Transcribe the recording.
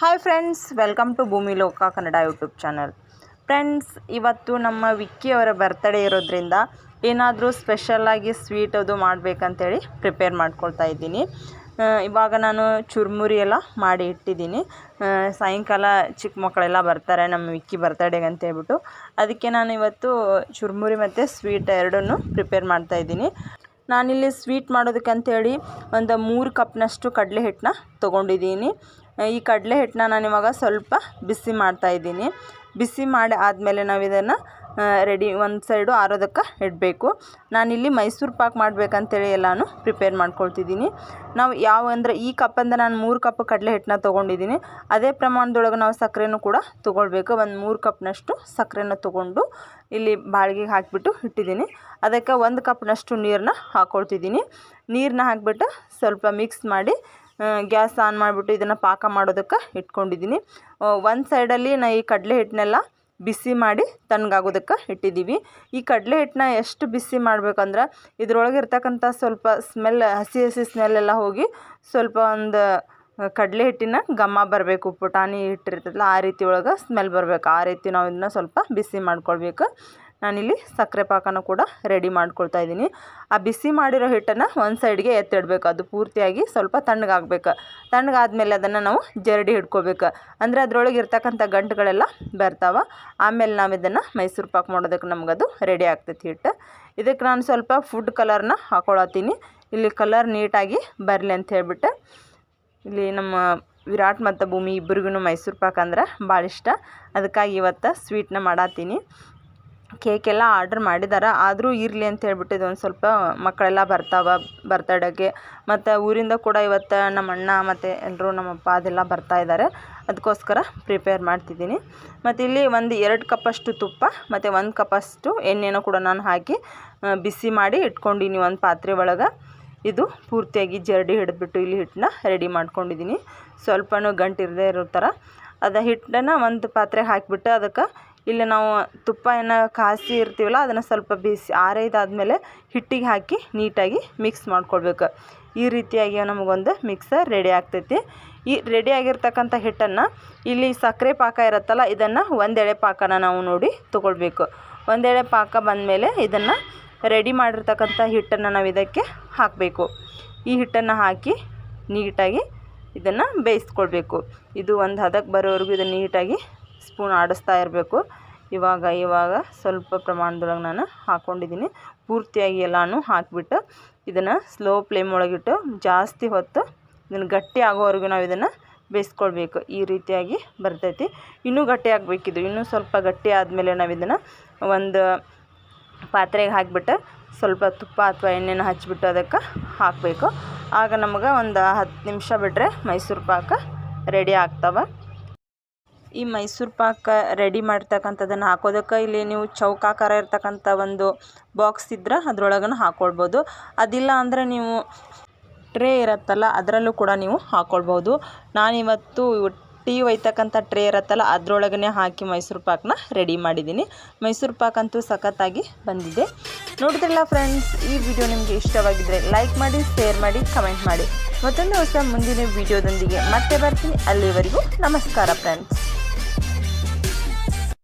Hi friends welcome to ಭೂಮಿ ಲೋಕ Kannada YouTube channel friends ಇವತ್ತು ನಮ್ಮ ವಿಕ್ಕಿ ಅವರ ಬರ್ತ್ಡೇ ಇರೋದ್ರಿಂದ ಏನಾದರೂ ಸ್ಪೆಷಲ್ಲಾಗಿ ಸ್ವೀಟ್ ಅದು ಮಾಡಬೇಕಂತೇಳಿ ಪ್ರಿಪೇರ್ ಮಾಡ್ಕೊಳ್ತಾ ಇದ್ದೀನಿ. ಇವಾಗ ನಾನು ಚುರುಮುರಿ ಎಲ್ಲ ಮಾಡಿ ಇಟ್ಟಿದ್ದೀನಿ. ಸಾಯಂಕಾಲ ಚಿಕ್ಕ ಮಕ್ಕಳೆಲ್ಲ ಬರ್ತಾರೆ ನಮ್ಮ ವಿಕ್ಕಿ ಬರ್ತಡೇಗೆ ಅಂತ ಹೇಳ್ಬಿಟ್ಟು ಅದಕ್ಕೆ ನಾನು ಇವತ್ತು ಚುರುಮುರಿ ಮತ್ತು ಸ್ವೀಟ್ ಎರಡನ್ನೂ ಪ್ರಿಪೇರ್ ಮಾಡ್ತಾ ಇದ್ದೀನಿ. ನಾನಿಲ್ಲಿ ಸ್ವೀಟ್ ಮಾಡೋದಕ್ಕೆ ಅಂತೇಳಿ ಒಂದು ಮೂರು ಕಪ್ನಷ್ಟು ಕಡಲೆ ಹಿಟ್ಟನ್ನ ತೊಗೊಂಡಿದ್ದೀನಿ. ಈ ಕಡಲೆ ಹಿಟ್ಟನ್ನ ಇವಾಗ ಸ್ವಲ್ಪ ಬಿಸಿ ಮಾಡ್ತಾ ಇದ್ದೀನಿ. ಬಿಸಿ ಮಾಡಿ ಆದಮೇಲೆ ನಾವು ಇದನ್ನು ರೆಡಿ ಒಂದು ಸೈಡು ಆರೋದಕ್ಕೆ ಇಡಬೇಕು. ನಾನಿಲ್ಲಿ ಮೈಸೂರು ಪಾಕ್ ಮಾಡಬೇಕಂತೇಳಿ ಎಲ್ಲನೂ ಪ್ರಿಪೇರ್ ಮಾಡ್ಕೊಳ್ತಿದ್ದೀನಿ. ನಾವು ಯಾವ ಅಂದರೆ ಈ ಕಪ್ಪಂದ ನಾನು ಮೂರು ಕಪ್ ಕಡಲೆ ಹಿಟ್ಟನ್ನ ತೊಗೊಂಡಿದ್ದೀನಿ. ಅದೇ ಪ್ರಮಾಣದೊಳಗೆ ನಾವು ಸಕ್ಕರೆನೂ ಕೂಡ ತೊಗೊಳ್ಬೇಕು. ಒಂದು ಮೂರು ಕಪ್ನಷ್ಟು ಸಕ್ಕರೆನ ತೊಗೊಂಡು ಇಲ್ಲಿ ಬಾಳಿಗೆಗೆ ಹಾಕಿಬಿಟ್ಟು ಇಟ್ಟಿದ್ದೀನಿ. ಅದಕ್ಕೆ ಒಂದು ಕಪ್ನಷ್ಟು ನೀರನ್ನ ಹಾಕ್ಕೊಳ್ತಿದ್ದೀನಿ ನೀರನ್ನ ಹಾಕಿಬಿಟ್ಟು ಸ್ವಲ್ಪ ಮಿಕ್ಸ್ ಮಾಡಿ ಗ್ಯಾಸ್ ಆನ್ ಮಾಡಿಬಿಟ್ಟು ಇದನ್ನು ಪಾಕ ಮಾಡೋದಕ್ಕೆ ಇಟ್ಕೊಂಡಿದ್ದೀನಿ. ಒಂದು ಸೈಡಲ್ಲಿ ನಾ ಈ ಕಡಲೆ ಹಿಟ್ಟನ್ನೆಲ್ಲ ಬಿಸಿ ಮಾಡಿ ತಣ್ಣಗಾಗೋದಕ್ಕೆ ಇಟ್ಟಿದ್ದೀವಿ. ಈ ಕಡಲೆ ಹಿಟ್ಟನ್ನ ಎಷ್ಟು ಬಿಸಿ ಮಾಡ್ಬೇಕಂದ್ರೆ ಇದ್ರೊಳಗೆ ಇರ್ತಕ್ಕಂಥ ಸ್ವಲ್ಪ ಸ್ಮೆಲ್ ಹಸಿ ಹಸಿ ಸ್ಮೆಲ್ ಎಲ್ಲ ಹೋಗಿ ಸ್ವಲ್ಪ ಒಂದು ಕಡಲೆ ಹಿಟ್ಟಿನ ಘಮ ಬರಬೇಕು. ಪುಟಾಣಿ ಹಿಟ್ಟಿರ್ತದಲ್ಲ ಆ ರೀತಿ ಒಳಗೆ ಸ್ಮೆಲ್ ಬರಬೇಕು. ಆ ರೀತಿ ನಾವು ಇದನ್ನ ಸ್ವಲ್ಪ ಬಿಸಿ ಮಾಡ್ಕೊಳ್ಬೇಕು. ನಾನಿಲ್ಲಿ ಸಕ್ಕರೆ ಪಾಕನ ಕೂಡ ರೆಡಿ ಮಾಡ್ಕೊಳ್ತಾ ಇದ್ದೀನಿ. ಆ ಬಿಸಿ ಮಾಡಿರೋ ಹಿಟ್ಟನ್ನು ಒಂದು ಸೈಡ್ಗೆ ಎತ್ತಿಡ್ಬೇಕು. ಅದು ಪೂರ್ತಿಯಾಗಿ ಸ್ವಲ್ಪ ತಣ್ಣಗಾಗಬೇಕು. ತಣ್ಣಗಾದ್ಮೇಲೆ ಅದನ್ನು ನಾವು ಜರಡಿ ಹಿಡ್ಕೋಬೇಕು. ಅಂದರೆ ಅದರೊಳಗೆ ಇರ್ತಕ್ಕಂಥ ಗಂಟುಗಳೆಲ್ಲ ಬರ್ತಾವೆ. ಆಮೇಲೆ ನಾವು ಇದನ್ನು ಮೈಸೂರು ಪಾಕ್ ಮಾಡೋದಕ್ಕೆ ನಮಗದು ರೆಡಿ ಆಗ್ತೈತಿ ಹಿಟ್ಟು. ಇದಕ್ಕೆ ನಾನು ಸ್ವಲ್ಪ ಫುಡ್ ಕಲರ್ನ ಹಾಕೊಳತ್ತೀನಿ. ಇಲ್ಲಿ ಕಲರ್ ನೀಟಾಗಿ ಬರಲಿ ಅಂತ ಹೇಳ್ಬಿಟ್ಟು. ಇಲ್ಲಿ ನಮ್ಮ ವಿರಾಟ್ ಮತ್ತು ಭೂಮಿ ಇಬ್ಬರಿಗೂ ಮೈಸೂರು ಪಾಕ್ ಅಂದ್ರೆ ಭಾಳ ಇಷ್ಟ. ಅದಕ್ಕಾಗಿ ಇವತ್ತು ಸ್ವೀಟ್ನ ಮಾಡತ್ತೀನಿ. ಕೇಕೆಲ್ಲ ಆರ್ಡ್ರ್ ಮಾಡಿದ್ದಾರೆ ಆದರೂ ಇರಲಿ ಅಂತ ಹೇಳ್ಬಿಟ್ಟು ಇದೊಂದು ಸ್ವಲ್ಪ ಮಕ್ಕಳೆಲ್ಲ ಬರ್ತಾವೆ, ಬರ್ತಡೇಗೆ. ಮತ್ತು ಊರಿಂದ ಕೂಡ ಇವತ್ತು ನಮ್ಮ ಅಣ್ಣ ಮತ್ತು ಎಲ್ಲರೂ ನಮ್ಮಪ್ಪ ಅದೆಲ್ಲ ಬರ್ತಾ ಇದ್ದಾರೆ ಅದಕ್ಕೋಸ್ಕರ ಪ್ರಿಪೇರ್ ಮಾಡ್ತಿದ್ದೀನಿ. ಮತ್ತು ಇಲ್ಲಿ ಒಂದು ಎರಡು ಕಪ್ಪಷ್ಟು ತುಪ್ಪ, ಮತ್ತು ಒಂದು ಕಪ್ಪಷ್ಟು ಎಣ್ಣೆನೂ ಕೂಡ ನಾನು ಹಾಕಿ ಬಿಸಿ ಮಾಡಿ ಇಟ್ಕೊಂಡಿನಿ ಒಂದು ಪಾತ್ರೆ ಒಳಗೆ. ಇದು ಪೂರ್ತಿಯಾಗಿ ಜರಡಿ ಹಿಡಿದ್ಬಿಟ್ಟು ಇಲ್ಲಿ ಹಿಟ್ಟನ್ನ ರೆಡಿ ಮಾಡ್ಕೊಂಡಿದ್ದೀನಿ ಸ್ವಲ್ಪನೂ ಗಂಟಿರದೇ ಇರೋ ಥರ ಅದು ಹಿಟ್ಟನ್ನು ಒಂದು ಪಾತ್ರೆ ಹಾಕಿಬಿಟ್ಟು ಅದಕ್ಕೆ ಇಲ್ಲಿ ನಾವು ತುಪ್ಪ ಏನು ಕಾಸಿ ಇರ್ತೀವಲ್ಲ, ಅದನ್ನು ಸ್ವಲ್ಪ ಬಿಸಿ ಆರೈದಾದ್ಮೇಲೆ ಹಿಟ್ಟಿಗೆ ಹಾಕಿ ನೀಟಾಗಿ ಮಿಕ್ಸ್ ಮಾಡ್ಕೊಳ್ಬೇಕು ಈ ರೀತಿಯಾಗಿ ನಮಗೊಂದು ಮಿಕ್ಸರ್ ರೆಡಿ ಆಗ್ತೈತಿ. ಈ ರೆಡಿ ಆಗಿರ್ತಕ್ಕಂಥ ಹಿಟ್ಟನ್ನು ಇಲ್ಲಿ ಸಕ್ಕರೆ ಪಾಕ ಇರುತ್ತಲ್ಲ, ಇದನ್ನು ಒಂದೆಳೆ ಪಾಕನ ನಾವು ನೋಡಿ ತೊಗೊಳ್ಬೇಕು. ಒಂದೆಳೆ ಪಾಕ ಬಂದಮೇಲೆ ಇದನ್ನು ರೆಡಿ ಮಾಡಿರ್ತಕ್ಕಂಥ ಹಿಟ್ಟನ್ನು ನಾವು ಇದಕ್ಕೆ ಹಾಕಬೇಕು. ಈ ಹಿಟ್ಟನ್ನು ಹಾಕಿ ನೀಟಾಗಿ ಇದನ್ನು ಬೇಯಿಸ್ಕೊಳ್ಬೇಕು ಇದು ಒಂದು ಹದಕ್ಕೆ ಬರೋವರೆಗೂ ಇದನ್ನು ನೀಟಾಗಿ ಸ್ಪೂನ್ ಆಡಿಸ್ತಾ ಇರಬೇಕು. ಇವಾಗ ಇವಾಗ ಸ್ವಲ್ಪ ಪ್ರಮಾಣದೊಳಗೆ ನಾನು ಹಾಕ್ಕೊಂಡಿದ್ದೀನಿ ಪೂರ್ತಿಯಾಗಿ ಎಲ್ಲನೂ ಹಾಕಿಬಿಟ್ಟು ಇದನ್ನು ಸ್ಲೋ ಫ್ಲೇಮ್ ಒಳಗಿಟ್ಟು ಜಾಸ್ತಿ ಹೊತ್ತು ಇದನ್ನು ಗಟ್ಟಿ ಆಗೋವರೆಗೂ ನಾವು ಇದನ್ನು ಬೇಯಿಸ್ಕೊಳ್ಬೇಕು. ಈ ರೀತಿಯಾಗಿ ಬರ್ತೈತಿ. ಇನ್ನೂ ಗಟ್ಟಿ ಆಗಬೇಕಿದು. ಇನ್ನೂ ಸ್ವಲ್ಪ ಗಟ್ಟಿ ಆದಮೇಲೆ ನಾವು ಇದನ್ನು ಒಂದು ಪಾತ್ರೆಗೆ ಹಾಕಿಬಿಟ್ಟು ಸ್ವಲ್ಪ ತುಪ್ಪ ಅಥವಾ ಎಣ್ಣೆನ ಹಚ್ಚಿಬಿಟ್ಟು ಅದಕ್ಕೆ ಹಾಕಬೇಕು. ಆಗ ನಮಗೆ ಒಂದು ಹತ್ತು ನಿಮಿಷ ಬಿಟ್ಟರೆ ಮೈಸೂರು ಪಾಕ ರೆಡಿ ಆಗ್ತವೆ. ಈ ಮೈಸೂರು ಪಾಕ ರೆಡಿ ಮಾಡ್ತಕ್ಕಂಥದ್ದನ್ನು ಹಾಕೋದಕ್ಕೆ ಇಲ್ಲಿ ನೀವು ಚೌಕಾಕಾರ ಇರ್ತಕ್ಕಂಥ ಒಂದು ಬಾಕ್ಸ್ ಇದ್ರೆ ಅದ್ರೊಳಗನ ಹಾಕ್ಕೊಳ್ಬೋದು ಅದಿಲ್ಲ ಅಂದರೆ ನೀವು ಟ್ರೇ ಇರುತ್ತಲ್ಲ, ಅದರಲ್ಲೂ ಕೂಡ ನೀವು ಹಾಕ್ಕೊಳ್ಬೋದು ನಾನಿವತ್ತು ಟೀ ಒಯ್ತಕ್ಕಂಥ ಟ್ರೇ ಇರುತ್ತಲ್ಲ, ಅದರೊಳಗನೇ ಹಾಕಿ ಮೈಸೂರು ಪಾಕ್ನ ರೆಡಿ ಮಾಡಿದ್ದೀನಿ. ಮೈಸೂರು ಪಾಕ್ ಅಂತೂ ಸಖತ್ತಾಗಿ ಬಂದಿದೆ. ನೋಡಿದ್ರಲ್ಲ ಫ್ರೆಂಡ್ಸ್ ಈ ವಿಡಿಯೋ ನಿಮಗೆ ಇಷ್ಟವಾಗಿದ್ದರೆ ಲೈಕ್ ಮಾಡಿ ಶೇರ್ ಮಾಡಿ ಕಮೆಂಟ್ ಮಾಡಿ. ಮತ್ತೊಂದು ಹೊಸ ಮುಂದಿನ ವಿಡಿಯೋದೊಂದಿಗೆ ಮತ್ತೆ ಬರ್ತೀನಿ. ಅಲ್ಲಿವರೆಗೂ ನಮಸ್ಕಾರ ಫ್ರೆಂಡ್ಸ್